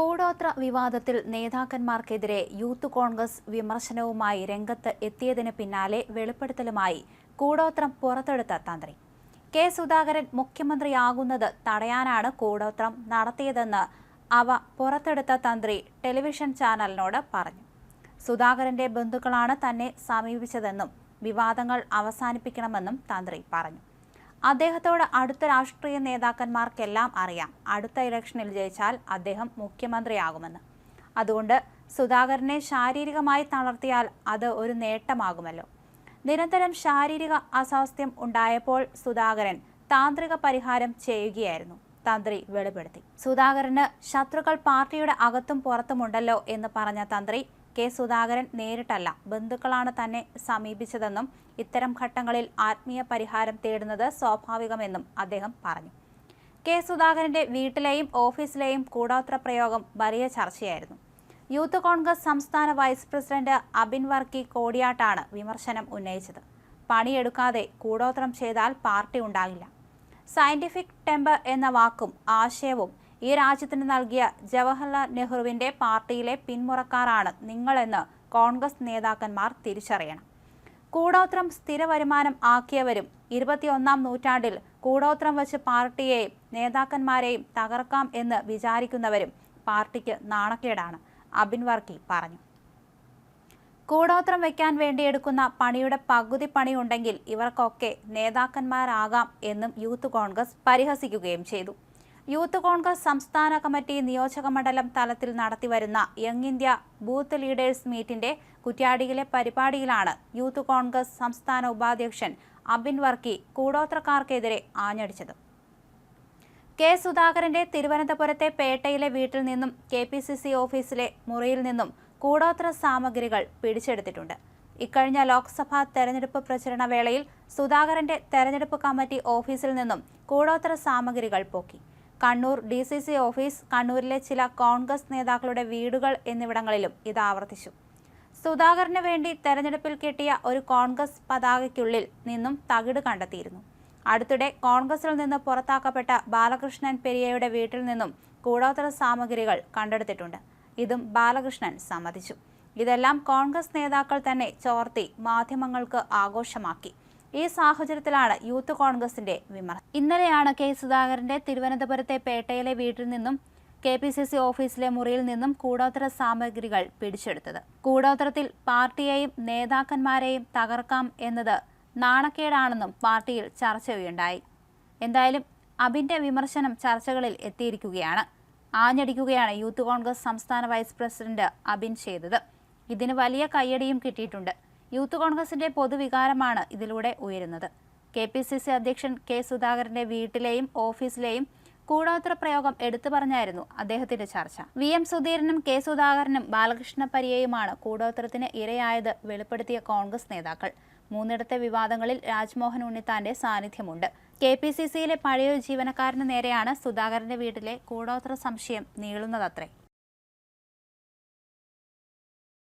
കൂടോത്ര വിവാദത്തിൽ നേതാക്കന്മാർക്കെതിരെ യൂത്ത് കോൺഗ്രസ് വിമർശനവുമായി രംഗത്ത് എത്തിയതിന് പിന്നാലെ വെളിപ്പെടുത്തലുമായി കൂടോത്രം പുറത്തെടുത്ത തന്ത്രി. കെ. സുധാകരൻ മുഖ്യമന്ത്രിയാകുന്നത് തടയാനാണ് കൂടോത്രം നടത്തിയതെന്ന് അവ പുറത്തെടുത്ത തന്ത്രി ടെലിവിഷൻ ചാനലിനോട് പറഞ്ഞു. സുധാകരന്റെ ബന്ധുക്കളാണ് തന്നെ സമീപിച്ചതെന്നും വിവാദങ്ങൾ അവസാനിപ്പിക്കണമെന്നും തന്ത്രി പറഞ്ഞു. അദ്ദേഹത്തോട് അടുത്ത രാഷ്ട്രീയ നേതാക്കന്മാർക്കെല്ലാം അറിയാം. അടുത്ത ഇലക്ഷനിൽ ജയിച്ചാൽ അദ്ദേഹം മുഖ്യമന്ത്രിയാകുമെന്ന്. അതുകൊണ്ട് സുധാകരനെ ശാരീരികമായി തളർത്തിയാൽ അത് ഒരു നേട്ടമാകുമല്ലോ. നിരന്തരം ശാരീരിക അസ്വാസ്ഥ്യം ഉണ്ടായപ്പോൾ സുധാകരൻ താന്ത്രിക പരിഹാരം ചെയ്യുകയായിരുന്നു. തന്ത്രി വെളിപ്പെടുത്തി. സുധാകരന് ശത്രുക്കൾ പാർട്ടിയുടെ അകത്തും പുറത്തുമുണ്ടല്ലോ എന്ന് പറഞ്ഞ തന്ത്രി കെ സുധാകരൻ നേരിട്ടല്ല. ബന്ധുക്കളാണ് തന്നെ സമീപിച്ചതെന്നും ഇത്തരം ഘട്ടങ്ങളിൽ ആത്മീയ പരിഹാരം തേടുന്നത് സ്വാഭാവികമെന്നും അദ്ദേഹം പറഞ്ഞു. കെ സുധാകരന്റെ വീട്ടിലെയും ഓഫീസിലെയും കൂടോത്ര പ്രയോഗം വലിയ ചർച്ചയായിരുന്നു. യൂത്ത് കോൺഗ്രസ് സംസ്ഥാന വൈസ് പ്രസിഡന്റ് അബിൻ വർക്കി കോടിയാട്ടാണ് വിമർശനം ഉന്നയിച്ചത്. പണിയെടുക്കാതെ കൂടോത്രം ചെയ്താൽ പാർട്ടി ഉണ്ടാകില്ല. സയന്റിഫിക് ടെമ്പർ എന്ന വാക്കും ആശയവും ഈ രാജ്യത്തിന് നൽകിയ ജവഹർലാൽ നെഹ്റുവിന്റെ പാർട്ടിയിലെ പിന്മുറക്കാരാണ് നിങ്ങളെന്ന് കോൺഗ്രസ് നേതാക്കന്മാർ തിരിച്ചറിയണം. കൂടോത്രം സ്ഥിര വരുമാനം ആക്കിയവരും ഇരുപത്തിയൊന്നാം നൂറ്റാണ്ടിൽ കൂടോത്രം വെച്ച് പാർട്ടിയെയും നേതാക്കന്മാരെയും തകർക്കാം എന്ന് വിചാരിക്കുന്നവരും പാർട്ടിക്ക് നാണക്കേടാണ് അബിൻ വർക്കി പറഞ്ഞു. കൂടോത്രം വയ്ക്കാൻ വേണ്ടി എടുക്കുന്ന പണിയുടെ പകുതി പണിയുണ്ടെങ്കിൽ ഇവർക്കൊക്കെ നേതാക്കന്മാരാകാം എന്നും യൂത്ത് കോൺഗ്രസ് പരിഹസിക്കുകയും ചെയ്തു. യൂത്ത് കോൺഗ്രസ് സംസ്ഥാന കമ്മിറ്റി നിയോജക മണ്ഡലം തലത്തിൽ നടത്തിവരുന്ന യങ് ഇന്ത്യ ബൂത്ത് ലീഡേഴ്സ് മീറ്റിന്റെ കുറ്റ്യാടിയിലെ പരിപാടിയിലാണ് യൂത്ത് കോൺഗ്രസ് സംസ്ഥാന ഉപാധ്യക്ഷൻ അബിൻ വർക്കി കൂടോത്രക്കാർക്കെതിരെ ആഞ്ഞടിച്ചത്. കെ സുധാകരന്റെ തിരുവനന്തപുരത്തെ പേട്ടയിലെ വീട്ടിൽ നിന്നും കെ പി സി സി ഓഫീസിലെ മുറിയിൽ നിന്നും കൂടോത്ര സാമഗ്രികൾ പിടിച്ചെടുത്തിട്ടുണ്ട്. ഇക്കഴിഞ്ഞ ലോക്സഭാ തെരഞ്ഞെടുപ്പ് പ്രചരണ വേളയിൽ സുധാകരന്റെ തെരഞ്ഞെടുപ്പ് കമ്മിറ്റി ഓഫീസിൽ നിന്നും കൂടോത്ര സാമഗ്രികൾ പോക്കി. Kannur D C C office കണ്ണൂരിലെ ചില കോൺഗ്രസ് നേതാക്കളുടെ വീടുകൾ എന്നിവിടങ്ങളിലും ഇത് ആവർത്തിച്ചു. സുധാകരന് വേണ്ടി തെരഞ്ഞെടുപ്പിൽ കിട്ടിയ ഒരു കോൺഗ്രസ് പതാകയ്ക്കുള്ളിൽ നിന്നും തകിട് കണ്ടെത്തിയിരുന്നു. അടുത്തിടെ കോൺഗ്രസിൽ നിന്ന് പുറത്താക്കപ്പെട്ട ബാലകൃഷ്ണൻ പെരിയയുടെ വീട്ടിൽ നിന്നും കൂടോത്തര സാമഗ്രികൾ കണ്ടെടുത്തിട്ടുണ്ട്. ഇതും ബാലകൃഷ്ണൻ സമ്മതിച്ചു. ഇതെല്ലാം കോൺഗ്രസ് നേതാക്കൾ തന്നെ ചോർത്തി മാധ്യമങ്ങൾക്ക് ആഘോഷമാക്കി. ഈ സാഹചര്യത്തിലാണ് യൂത്ത് കോൺഗ്രസിന്റെ വിമർശനം. ഇന്നലെയാണ് കെ സുധാകരന്റെ തിരുവനന്തപുരത്തെ പേട്ടയിലെ വീട്ടിൽ നിന്നും കെ പി സി സി ഓഫീസിലെ മുറിയിൽ നിന്നും കൂടോത്തര സാമഗ്രികൾ പിടിച്ചെടുത്തത്. കൂടോത്തരത്തിൽ പാർട്ടിയെയും നേതാക്കന്മാരെയും തകർക്കാം എന്നത് നാണക്കേടാണെന്നും പാർട്ടിയിൽ ചർച്ചയുണ്ടായി എന്തായാലും അബിന്റെ വിമർശനം ചർച്ചകളിൽ എത്തിയിരിക്കുകയാണ്. ആഞ്ഞടിക്കുകയാണ് യൂത്ത് കോൺഗ്രസ് സംസ്ഥാന വൈസ് പ്രസിഡന്റ് അബിൻ ചെയ്തത്. ഇതിന് വലിയ കയ്യടിയും കിട്ടിയിട്ടുണ്ട്. യൂത്ത് കോൺഗ്രസിന്റെ പൊതുവികാരമാണ് ഇതിലൂടെ ഉയരുന്നത്. കെ പി സി സി അധ്യക്ഷൻ കെ സുധാകരന്റെ വീട്ടിലെയും ഓഫീസിലെയും കൂടോത്ര പ്രയോഗം എടുത്തു പറഞ്ഞായിരുന്നു അദ്ദേഹത്തിന്റെ ചർച്ച. വി എം സുധീരനും കെ സുധാകരനും ബാലകൃഷ്ണ പരിയയുമാണ് കൂടോത്രത്തിന് ഇരയായത് വെളിപ്പെടുത്തിയ കോൺഗ്രസ് നേതാക്കൾ. മൂന്നിടത്തെ വിവാദങ്ങളിൽ രാജ്മോഹൻ ഉണ്ണിത്താന്റെ സാന്നിധ്യമുണ്ട്. കെ പി സി സിയിലെ പഴയൊരു ജീവനക്കാരന് നേരെയാണ് സുധാകരന്റെ വീട്ടിലെ കൂടോത്ര സംശയം നീളുന്നതത്രേ.